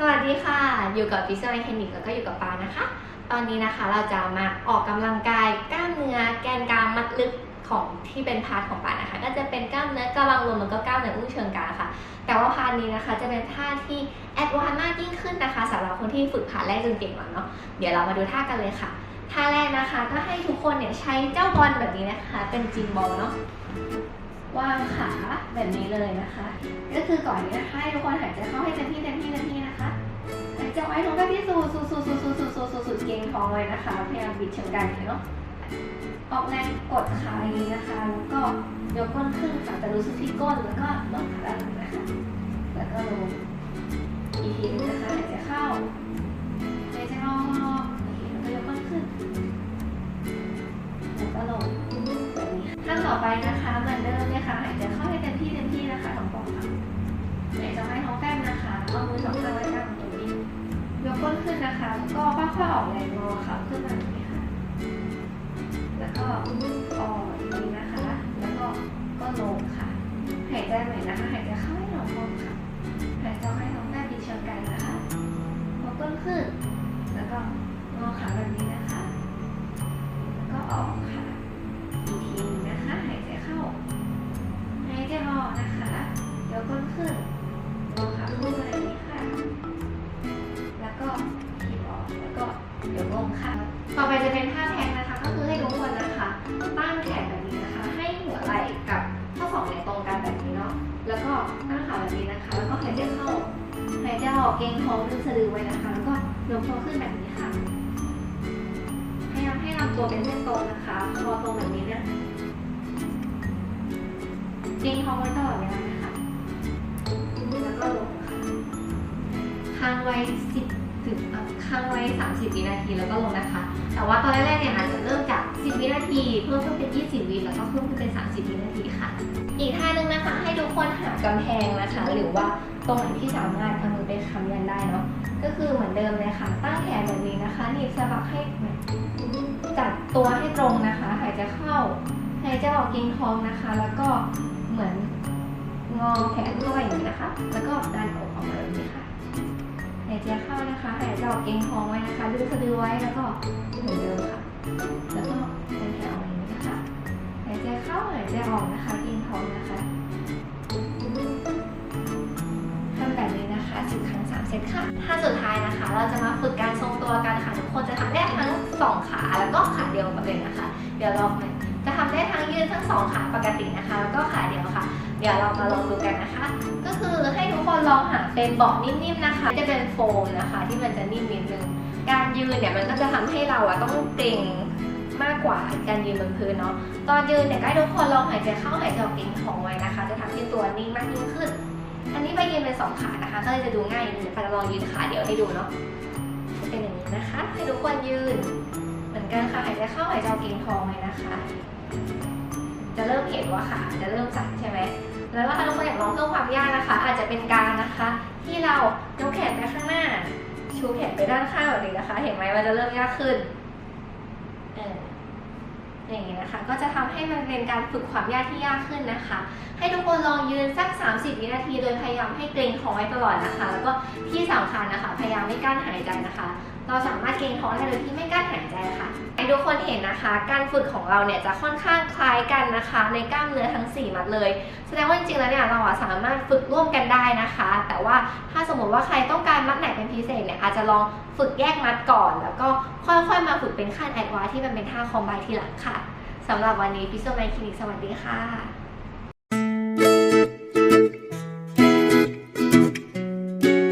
สวัสดีค่ะ อยู่กับฟิสเซอร์ไอคลินิกแล้วก็อยู่กับปานะคะ ตอนนี้นะคะเราจะมาออกกำลังกายกล้ามเนื้อแกนกลางมัดลึกของที่เป็นพาร์ทของปานะคะ ก็จะเป็นกล้ามเนื้อกระบังลมแล้วก็กล้ามเนื้ออุ้งเชิงกรานค่ะ แต่ว่าพาร์ทนี้นะคะจะเป็นท่าที่แอดวานซ์มากยิ่งขึ้นนะคะสำหรับคนที่ฝึกพาร์ทแรกจนเก่งแล้วเนาะ เดี๋ยวเรามาดูท่ากันเลยค่ะ ท่าแรกนะคะก็ให้ทุกคนเนี่ยใช้เจ้าบอลแบบนี้นะคะ เป็นจิมบอลเนาะ วางขาแบบนี้เลยนะคะ ก็คือก่อนนี้นะคะให้ทุกคนหายใจเข้าให้เต็มที่เต็มที่เต็มที่นะคะหายใจไว้ท้องแบบที่สูดสูดสูดสูดสูดสูดสูดสูดสูดเกรงท้องเลยนะคะพยายามบิดเชิงกันเนาะออกแรงกดขาอย่างนี้นะคะ แล้วก็ยกก้นขึ้นค่ะแต่รู้สึกที่ก้นแล้วก็ลงขาด้านหลังนะคะ แล้วก็ลงอีกทีนึงนะคะหายใจเข้าหายใจออกแล้วก็ยกก้นขึ้นแล้วก็ลงแบบนี้ขั้นต่อไปนะคะมือนเดิมเนี่ยค่ะ หายใจเข้าให้เต็มที่เต็มที่นะคะท้องป่องค่ะหายใจให้ท้องแป้งนะคะเอามือสองข้างไว้กลางตรงนี้ยกก้นขึ้นนะคะ ก็ค่อยๆออกแรงงอค่ะขึ้นมาอย่างนี้ค่ะ แล้วก็ออกอย่างนี้นะคะ แล้วก็ก็ลงค่ะ หายใจใหม่นะคะ หายใจเข้าให้ท้องป่องค่ะ หายใจให้ท้องแป้งดีเชิงกันนะคะยกก้นขึ้น แล้วก็งอขาแบบนี้นะคะ ก้นขึ้นลงขาขึ้นมาอย่างนี้ค่ะ แล้วก็คีบออก แล้วก็เดี๋ยวลงค่ะ ต่อไปจะเป็นท่าแทงนะคะ ก็คือให้ทุกคนนะคะ ตั้งแขนแบบนี้นะคะ ให้หัวไหล่กับข้อศอกเนี่ยตรงกันแบบนี้เนาะ แล้วก็ตั้งขาแบบนี้นะคะ แล้วก็หายใจเข้าหายใจออกเกรงท้องดึงสะดือไว้นะคะ แล้วก็ยกตัวขึ้นแบบนี้ค่ะพยายามให้ลำตัวเป็นเส้นตรงนะคะ คอตรงแบบนี้เนี่ยเกรงท้องไว้ตลอดเวลา 10ถึงค้างไว้ 30 วินาทีแล้วก็ลงนะคะ แต่ว่าตอนแรกๆเนี่ยอาจจะเริ่มจาก 10 วินาที เพิ่มขึ้นเป็น 20 วิแล้วก็เพิ่มขึ้นเป็น 30 วินาทีค่ะ อีกท่านึงนะคะ ให้ทุกคนหากำแพงนะคะ หรือว่าตรงไหนที่สามารถเอามือไปค้ำยันได้เนาะ ก็คือเหมือนเดิมเลยค่ะ ตั้งแขนแบบนี้นะคะหนีบสะบักให้จับตัวให้ตรงนะคะ หายใจเข้า หายใจออกกรงท้องนะคะ แล้วก็เหมือนงอแขนด้วยอย่างนี้นะคะ แล้วก็ดันอกออกมาแบบนี้ค่ะ หายเข้านะคะหายใจออกเกรงทองไว้นะคะดึงสะดือไว้แล้วก็เหมือนเดิมค่ะ แล้วก็ดันแขนออกมาอย่างนี้นะคะหายใจเข้าหายใจออกนะคะเกรงท้องนะคะทำแบบนี้นะคะ10ครั้ง3เซตค่ะท่าสุดท้ายนะคะ เราจะมาฝึกการทรงตัวกันค่ะทุกคนจะทำได้ทั้งสองขาแล้วก็ขาเดียวหมดเลยนะคะ เดี๋ยวเราจะทำได้ทั้งยืนทั้งสองขาปกตินะคะ แล้วก็ขาเดียวค่ะ เดี๋ยวเรามาลองดูกันนะคะ ก็คือ คนลองหาเป็นเบาะนิ่มๆนะคะจะเป็นโฟมนะคะ ที่มันจะนิ่มนิดนึงการยืนเนี่ยมันก็จะทำให้เราอะต้องเกร็งมากกว่าการยืนบนพื้นเนาะตอนยืนเนี่ยก็ให้ทุกคนลองหายใจเข้าหายใจออกเกร็งท้องไว้นะคะ จะทำให้ตัวนิ่งมากยิ่งขึ้น อันนี้ไปยืนเป็นสองขานะคะ ก็เลยจะดูง่ายนิดนึงค่ะจะลองยืนขาเดียวให้ดูเนาะจะเป็นอย่างนี้นะคะให้ทุกคนยืน เหมือนกันค่ะหายใจเข้าหายใจออกเกร็งท้องไว้นะคะ จะเริ่มเห็นว่าขาจะเริ่มสั่นใช่ไหม แล้วถ้าทุกคนอยากลองเพิ่มความยากนะคะ อาจจะเป็นการนะคะ ที่เรายกแขนไปข้างหน้า ชูแขนไปด้านข้างแบบนี้นะคะ เห็นไหมมันจะเริ่มยากขึ้นเออ อย่างนี้นะคะก็จะทำให้มันเป็นการฝึกความยากที่ยากขึ้นนะคะ ให้ทุกคนลองยืนสัก 30 วินาที โดยพยายามให้เกรงท้องไว้ตลอดนะคะ แล้วก็ที่สำคัญนะคะพยายามไม่กั้นหายใจนะคะ เราสามารถเกรงท้องได้โดยที่ไม่กั้นหายใจค่ะให้ทุกคนเห็นนะคะ การฝึกของเราเนี่ยจะค่อนข้างคล้ายกันนะคะ ในกล้ามเนื้อทั้ง 4 มัดเลย แสดงว่าจริงๆแล้วเนี่ยเราสามารถฝึกร่วมกันได้นะคะ แต่ว่าถ้าสมมติว่าใครต้องการมัดไหนเป็นพิเศษเนี่ยอาจจะลองฝึกแยกมัดก่อน แล้วก็ค่อยๆมาฝึกเป็นขั้นแอดวานที่มันเป็นท่าคอมไบทีหลังค่ะ สำหรับวันนี้พิซซ่าไมคลินิกสวัสดีค่ะ